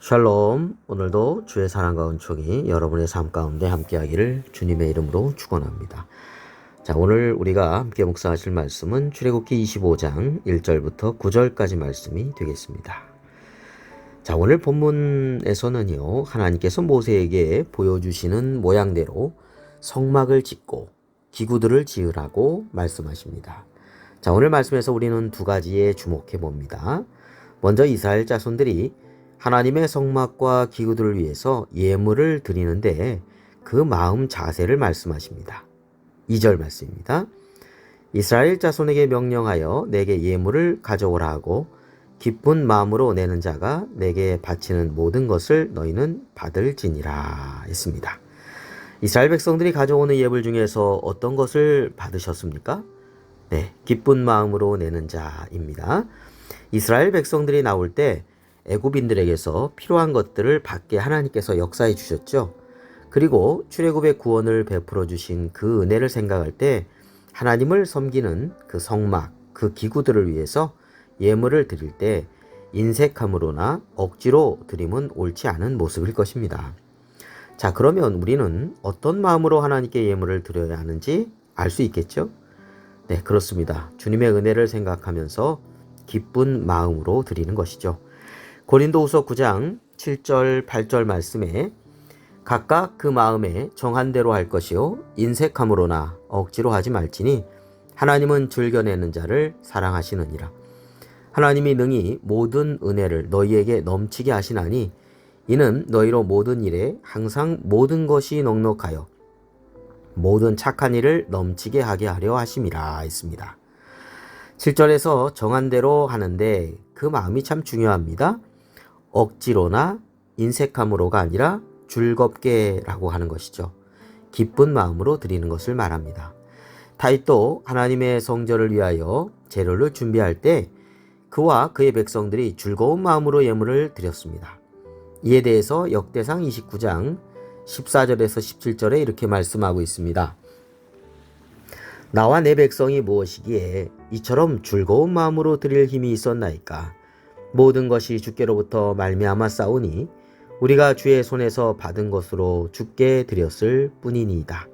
샬롬 오늘도 주의 사랑과 은총이 여러분의 삶 가운데 함께하기를 주님의 이름으로 축원합니다. 자 오늘 우리가 함께 묵상하실 말씀은 출애굽기 25장 1절부터 9절까지 말씀이 되겠습니다. 자 오늘 본문에서는요 하나님께서 모세에게 보여주시는 모양대로 성막을 짓고 기구들을 지으라고 말씀하십니다. 자 오늘 말씀에서 우리는 두 가지에 주목해 봅니다. 먼저 이스라엘 자손들이 하나님의 성막과 기구들을 위해서 예물을 드리는데 그 마음 자세를 말씀하십니다. 2절 말씀입니다. 이스라엘 자손에게 명령하여 내게 예물을 가져오라 하고 기쁜 마음으로 내는 자가 내게 바치는 모든 것을 너희는 받을지니라 했습니다. 이스라엘 백성들이 가져오는 예물 중에서 어떤 것을 받으셨습니까? 네, 기쁜 마음으로 내는 자입니다. 이스라엘 백성들이 나올 때 애굽인들에게서 필요한 것들을 받게 하나님께서 역사해 주셨죠. 그리고 출애굽의 구원을 베풀어 주신 그 은혜를 생각할 때 하나님을 섬기는 그 성막, 그 기구들을 위해서 예물을 드릴 때 인색함으로나 억지로 드림은 옳지 않은 모습일 것입니다. 자, 그러면 우리는 어떤 마음으로 하나님께 예물을 드려야 하는지 알 수 있겠죠? 네, 그렇습니다. 주님의 은혜를 생각하면서 기쁜 마음으로 드리는 것이죠. 고린도후서 9장 7절 8절 말씀에 각각 그 마음에 정한 대로 할 것이요 인색함으로나 억지로 하지 말지니 하나님은 즐겨내는 자를 사랑하시느니라. 하나님이 능히 모든 은혜를 너희에게 넘치게 하시나니 이는 너희로 모든 일에 항상 모든 것이 넉넉하여 모든 착한 일을 넘치게 하게 하려 하심이라 했습니다. 7절에서 정한 대로 하는데 그 마음이 참 중요합니다. 억지로나 인색함으로가 아니라 즐겁게라고 하는 것이죠. 기쁜 마음으로 드리는 것을 말합니다. 다윗도 하나님의 성전을 위하여 재료를 준비할 때 그와 그의 백성들이 즐거운 마음으로 예물을 드렸습니다. 이에 대해서 역대상 29장 14절에서 17절에 이렇게 말씀하고 있습니다. 나와 내 백성이 무엇이기에 이처럼 즐거운 마음으로 드릴 힘이 있었나이까? 모든 것이 주께로부터 말미암아 싸우니 우리가 주의 손에서 받은 것으로 주께 드렸을 뿐이니이다.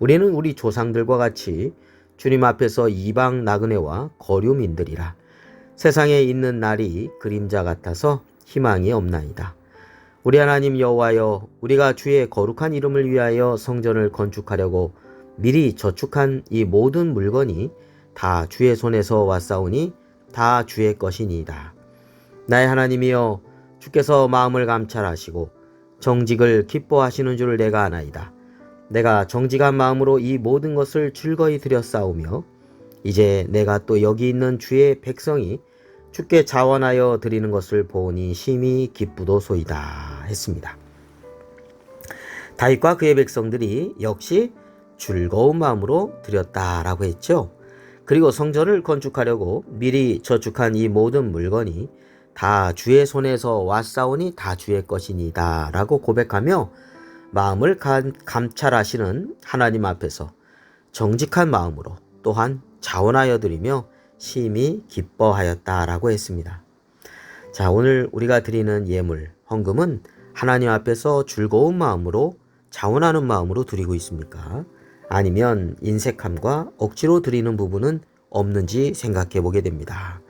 우리는 우리 조상들과 같이 주님 앞에서 이방 나그네와 거류민들이라 세상에 있는 날이 그림자 같아서 희망이 없나이다. 우리 하나님 여호와여 우리가 주의 거룩한 이름을 위하여 성전을 건축하려고 미리 저축한 이 모든 물건이 다 주의 손에서 왔사오니 다 주의 것이니이다. 나의 하나님이여 주께서 마음을 감찰하시고 정직을 기뻐하시는 줄 내가 아나이다. 내가 정직한 마음으로 이 모든 것을 즐거이 드렸사오며 이제 내가 또 여기 있는 주의 백성이 주께 자원하여 드리는 것을 보니 심히 기쁘도소이다 했습니다. 다윗과 그의 백성들이 역시 즐거운 마음으로 드렸다라고 했죠. 그리고 성전을 건축하려고 미리 저축한 이 모든 물건이 다 주의 손에서 왔사오니 다 주의 것이니다. 라고 고백하며 마음을 감찰하시는 하나님 앞에서 정직한 마음으로 또한 자원하여 드리며 심히 기뻐하였다 라고 했습니다. 자, 오늘 우리가 드리는 예물, 헌금은 하나님 앞에서 즐거운 마음으로 자원하는 마음으로 드리고 있습니까? 아니면 인색함과 억지로 드리는 부분은 없는지 생각해 보게 됩니다.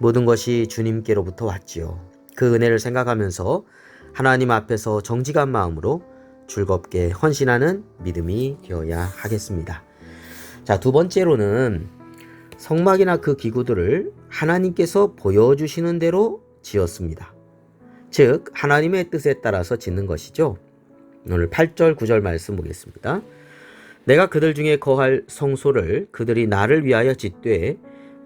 모든 것이 주님께로부터 왔지요. 그 은혜를 생각하면서 하나님 앞에서 정직한 마음으로 즐겁게 헌신하는 믿음이 되어야 하겠습니다. 자, 두 번째로는 성막이나 그 기구들을 하나님께서 보여주시는 대로 지었습니다. 즉, 하나님의 뜻에 따라서 짓는 것이죠. 오늘 8절, 9절 말씀 보겠습니다. 내가 그들 중에 거할 성소를 그들이 나를 위하여 짓되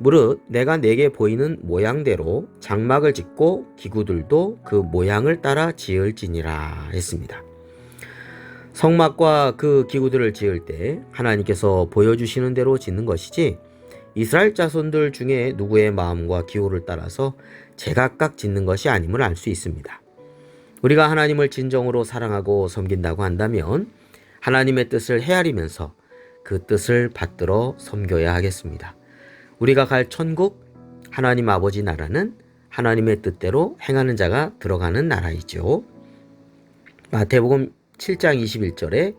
무릇 내가 내게 보이는 모양대로 장막을 짓고 기구들도 그 모양을 따라 지을지니라 했습니다. 성막과 그 기구들을 지을 때 하나님께서 보여주시는 대로 짓는 것이지 이스라엘 자손들 중에 누구의 마음과 기호를 따라서 제각각 짓는 것이 아님을 알 수 있습니다. 우리가 하나님을 진정으로 사랑하고 섬긴다고 한다면 하나님의 뜻을 헤아리면서 그 뜻을 받들어 섬겨야 하겠습니다. 우리가 갈 천국, 하나님 아버지 나라는 하나님의 뜻대로 행하는 자가 들어가는 나라이죠. 마태복음 7장 21절에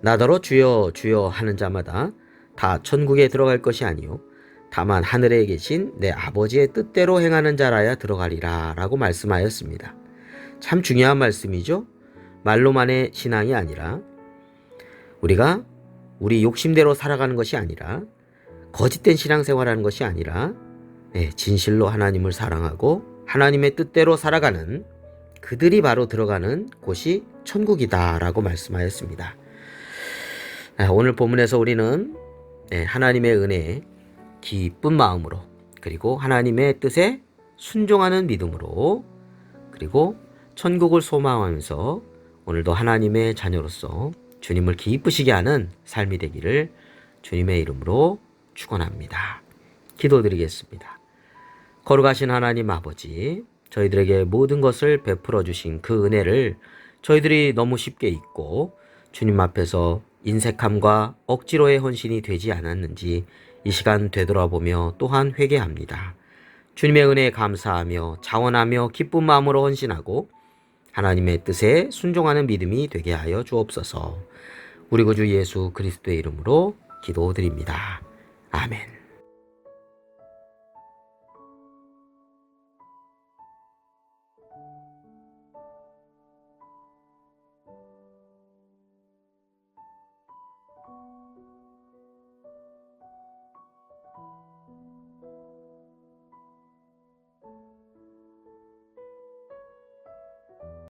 나더러 주여 주여 하는 자마다 다 천국에 들어갈 것이 아니요 다만 하늘에 계신 내 아버지의 뜻대로 행하는 자라야 들어가리라 라고 말씀하였습니다. 참 중요한 말씀이죠. 말로만의 신앙이 아니라 우리가 우리 욕심대로 살아가는 것이 아니라 거짓된 신앙생활하는 것이 아니라 네, 진실로 하나님을 사랑하고 하나님의 뜻대로 살아가는 그들이 바로 들어가는 곳이 천국이다라고 말씀하였습니다. 아, 오늘 본문에서 우리는 네, 하나님의 은혜에 기쁜 마음으로 그리고 하나님의 뜻에 순종하는 믿음으로 그리고 천국을 소망하면서 오늘도 하나님의 자녀로서 주님을 기쁘시게 하는 삶이 되기를 주님의 이름으로 축원합니다. 기도드리겠습니다. 거룩하신 하나님 아버지, 저희들에게 모든 것을 베풀어 주신 그 은혜를 저희들이 너무 쉽게 잊고 주님 앞에서 인색함과 억지로의 헌신이 되지 않았는지 이 시간 되돌아보며 또한 회개합니다. 주님의 은혜에 감사하며 자원하며 기쁜 마음으로 헌신하고 하나님의 뜻에 순종하는 믿음이 되게 하여 주옵소서. 우리 구주 예수 그리스도의 이름으로 기도드립니다. 아멘.